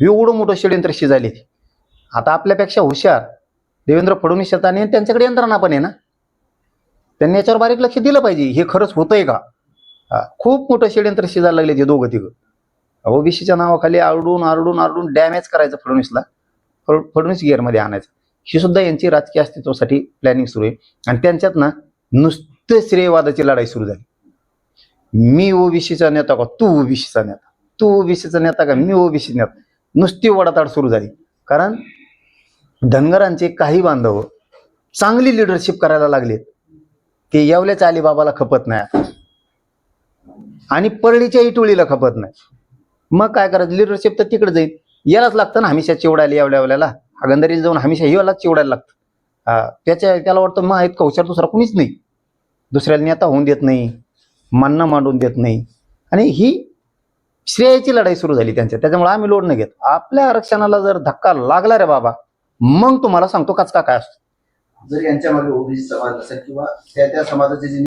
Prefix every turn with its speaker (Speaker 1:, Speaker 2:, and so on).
Speaker 1: एवढं मोठं षडयंत्र शिजायले ते. आता आपल्यापेक्षा हुशार देवेंद्र फडणवीस शेताने आणि त्यांच्याकडे यंत्रणा पण आहे ना. त्यांनी याच्यावर बारीक लक्ष दिलं पाहिजे. हे खरंच होतंय का? खूप मोठं षडयंत्र शिजायला लागले ते दोघं तिघं. ओबीसीच्या नावाखाली आरडून आरडून आरडून डॅमेज करायचं फडणवीसला. फड- फडणवीस गिअरमध्ये आणायचं. ही सुद्धा यांची राजकीय अस्तित्वासाठी प्लॅनिंग सुरू आहे. आणि त्यांच्यात ना नुसतं श्रेयवादाची लढाई सुरू झाली. मी ओबीसीचा नेता का? तू ओबीसीचा नेता. तू ओबीसीचा नेता का? मी ओबीसी नेता. नुसती वडाताड सुरू झाली. कारण धनगरांचे काही बांधव चांगली लिडरशिप करायला लागलेत ते येवल्याच्या अलिबाबाला खपत नाही. आणि परळीच्याही टोळीला खपत नाही. मग काय करायचं? लिडरशिप तर तिकडे जाईल. यालाच लागतं ना हमेशा चिवडायला येवल्या येवल्याला. हागंदरीला जाऊन हमेशा यालाच चिवडायला लागतं. त्याच्या त्याला वाटतं मग इतका हुशार दुसरा कुणीच नाही. दुसऱ्याला नेता होऊन देत नाही. मानणं मांडून देत नाही. आणि ही श्रेयाची लढाई सुरू झाली त्यांच्या त्याच्यामुळे आम्ही लोड नाही घेत. आपल्या आरक्षणाला जर धक्का लागला रे बाबा मग तुम्हाला सांगतो कचका काय असतो.
Speaker 2: जर यांच्यामध्ये ओबीसी समाज असेल किंवा त्या त्या समाजाचे जे